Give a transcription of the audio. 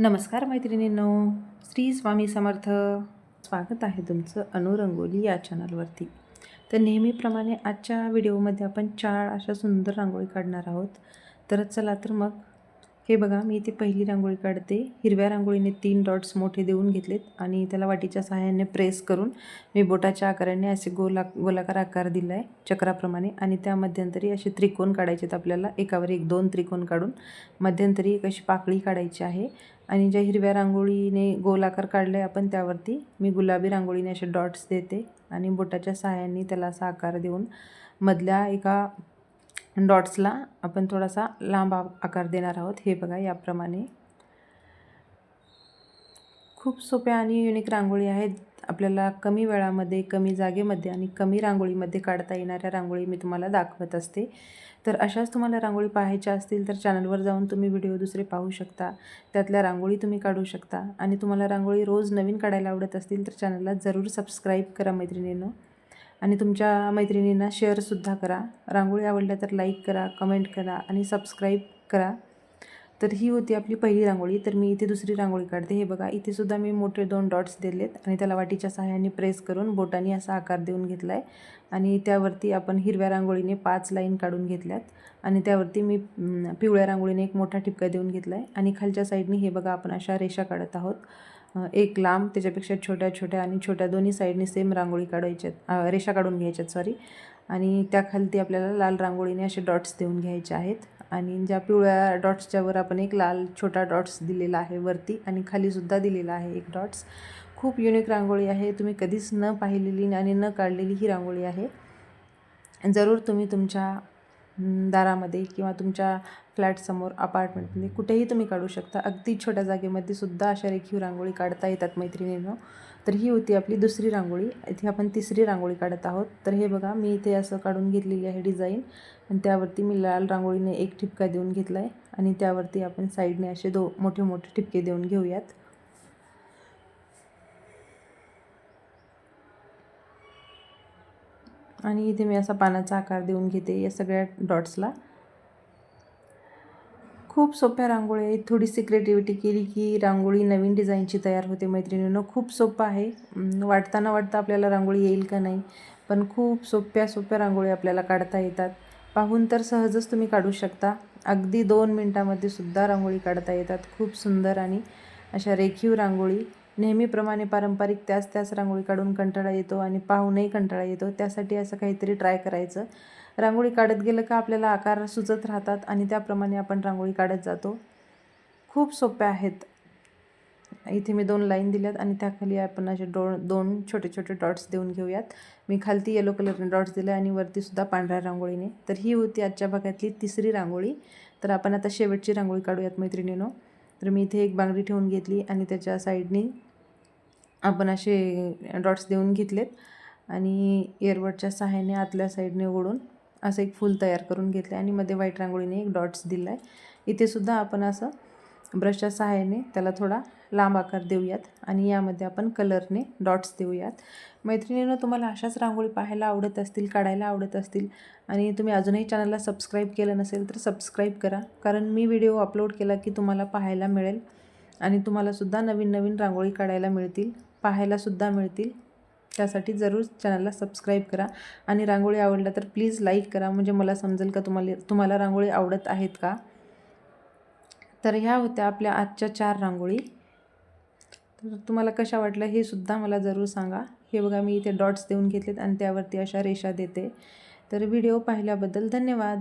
नमस्कार मैत्रिणींनो श्री स्वामी समर्थ. स्वागत आहे तुमचं अनुरंगोली या चॅनलवरती तर नेहमीप्रमाणे आजच्या व्हिडिओमध्ये आपण चार अशा सुंदर रांगोळी काढणार आहोत. तर चला तर मग हे बघा मी इथे पहिली रांगोळी काढते. हिरव्या रांगोळीने तीन डॉट्स मोठे देऊन घेतलेत आणि त्याला वाटीच्या सहाय्याने प्रेस करून मी बोटाच्या आकाराने असे गोला गोलाकार आकार दिला आहे चक्राप्रमाणे आणि त्या मध्यंतरी असे त्रिकोण काढायचे आहेत आपल्याला. एकावर एक दोन त्रिकोण काढून मध्यंतरी एक अशी पाकळी काढायची आहे आणि ज्या हिरव्या रांगोळीने गोलाकार काढला आहे आपण त्यावरती मी गुलाबी रांगोळीने असे डॉट्स देते आणि बोटाच्या सहाय्याने त्याला असा आकार देऊन मधल्या एका डॉट्सला आपण थोडासा लांब आकार देणार आहोत. हे बघा याप्रमाणे. खूप सोप्या आणि युनिक रांगोळी आहेत. आपल्याला कमी वेळामध्ये कमी जागेमध्ये आणि कमी रांगोळीमध्ये काढता येणाऱ्या रांगोळी मी तुम्हाला दाखवत असते. तर अशाच तुम्हाला रांगोळी पाहायच्या असतील तर चॅनलवर जाऊन तुम्ही व्हिडिओ दुसरे पाहू शकता. त्यातल्या रांगोळी तुम्ही काढू शकता. आणि तुम्हाला रांगोळी रोज नवीन काढायला आवडत असतील तर चॅनलला जरूर सबस्क्राईब करा मैत्रिणीनं. आणि तुमच्या मैत्रिणींना शेअरसुद्धा करा. रांगोळी आवडल्या तर लाईक करा कमेंट करा आणि सबस्क्राईब करा. तर ही होती आपली पहिली रांगोळी. तर मी इथे दुसरी रांगोळी काढते. हे बघा इथे सुद्धा मी मोठे दोन डॉट्स दिलेत आणि त्याला वाटीच्या सहाय्याने प्रेस करून बोटाने असा आकार देऊन घेतला आहे आणि त्यावरती आपण हिरव्या रांगोळीने पाच लाईन काढून घेतल्यात. आणि त्यावरती मी पिवळ्या रांगोळीने एक मोठा ठिपका देऊन घेतला आहे आणि खालच्या साईडने हे बघा आपण अशा रेषा काढत आहोत. एक लांब त्याच्यापेक्षा छोट्या छोट्या आणि छोट्या दोन्ही साईडने सेम रांगोळी काढायच्यात. रेषा काढून घ्यायच्यात सॉरी आणि त्याखालती आपल्याला लाल रांगोळीने असे डॉट्स देऊन घ्यायचे आहेत. आणि ज्या पिवळ्या डॉट्सच्या आपण एक लाल छोटा डॉट्स दिलेला आहे वरती आणि खालीसुद्धा दिलेला आहे एक डॉट्स खूप युनिक रांगोळी आहे. तुम्ही कधीच न पाहिलेली आणि न काढलेली ही रांगोळी आहे. जरूर तुम्ही तुमच्या दारामध्ये किंवा तुमच्या फ्लॅटसमोर अपार्टमेंटमध्ये कुठेही तुम्ही काढू शकता. अगदी छोट्या जागेमध्ये सुद्धा अशा रेखीव रांगोळी काढता येतात मैत्रिणीनं. तर ही होती आपली दुसरी रांगोळी. इथे आपण तिसरी रांगोळी काढत आहोत. तर हे बघा मी इथे असं काढून घेतलेली आहे डिझाईन. आणि त्यावरती मी लाल रांगोळीने एक ठिपका देऊन घेतला आहे आणि त्यावरती आपण साईडने असे दो मोठे मोठे ठिपके देऊन घेऊयात. आणि इथे मी असा पानाचा आकार देऊन घेते या सगळ्या डॉट्सला. खूप सोप्या रांगोळी आहेत. थोडीशी क्रिएटिव्हिटी केली की रांगोळी नवीन डिझाईनची तयार होते मैत्रिणीनं. खूप सोपं आहे. वाटताना वाटतं आपल्याला रांगोळी येईल का नाही पण खूप सोप्या सोप्या रांगोळी आपल्याला काढता येतात. पाहून तर सहजच तुम्ही काढू शकता. अगदी दोन मिनटामध्ये सुद्धा रांगोळी काढता येतात. खूप सुंदर आणि अशा रेखीव रांगोळी. नेहमीप्रमाणे पारंपरिक त्याच त्याच रांगोळी काढून कंटाळा येतो आणि पाहूनही कंटाळा येतो. त्यासाठी असं काहीतरी ट्राय करायचं. रांगोळी काढत गेलं का आपल्याला आकार सुचत राहतात आणि त्याप्रमाणे आपण रांगोळी काढत जातो. खूप सोप्या आहेत. इथे मी दोन लाईन दिल्यात आणि त्याखाली आपण असे डो दोन छोटे छोटे डॉट्स देऊन घेऊयात. मी खालती येलो कलरने डॉट्स दिले आणि वरतीसुद्धा पांढऱ्या रांगोळीने. तर ही होती आजच्या भागातली तिसरी रांगोळी. तर आपण आता शेवटची रांगोळी काढूयात मैत्रिणीनो. तर मी इथे एक बांगडी ठेवून घेतली आणि त्याच्या साईडनी आपण असे डॉट्स देऊन घेतलेत आणि एअरबडच्या सहाय्याने आतल्या साईडने ओढून असं एक फूल तयार करून घेतलं आहे आणि मध्ये व्हाईट रांगोळीने एक डॉट्स दिला आहे इथेसुद्धा आपण असं ब्रशच्या सहाय्याने त्याला थोडा लांब आकार देऊयात आणि यामध्ये आपण कलरने डॉट्स देऊयात. मैत्रिणीनं तुम्हाला अशाच रांगोळी पाहायला आवडत असतील काढायला आवडत असतील आणि तुम्ही अजूनही चॅनलला सबस्क्राईब केलं नसेल तर सबस्क्राईब करा. कारण मी व्हिडिओ अपलोड केला की तुम्हाला पाहायला मिळेल आणि तुम्हालासुद्धा नवीन नवीन रांगोळी काढायला मिळतील. पाहायलासुद्धा मिळतील. त्यासाठी जरूर चॅनलला सबस्क्राईब करा. आणि रांगोळी आवडला तर प्लीज लाईक करा. म्हणजे मला समजेल का तुम्हाला तुम्हाला रांगोळी आवडत आहेत का? तर ह्या होत्या आपल्या आजच्या चार रांगोळी. तर तुम्हाला कशा वाटल्या हे सुद्धा मला जरूर सांगा. हे बघा मी इथे डॉट्स देऊन घेतलेत आणि त्यावरती अशा रेषा देते. तर व्हिडिओ पाहिल्याबद्दल धन्यवाद.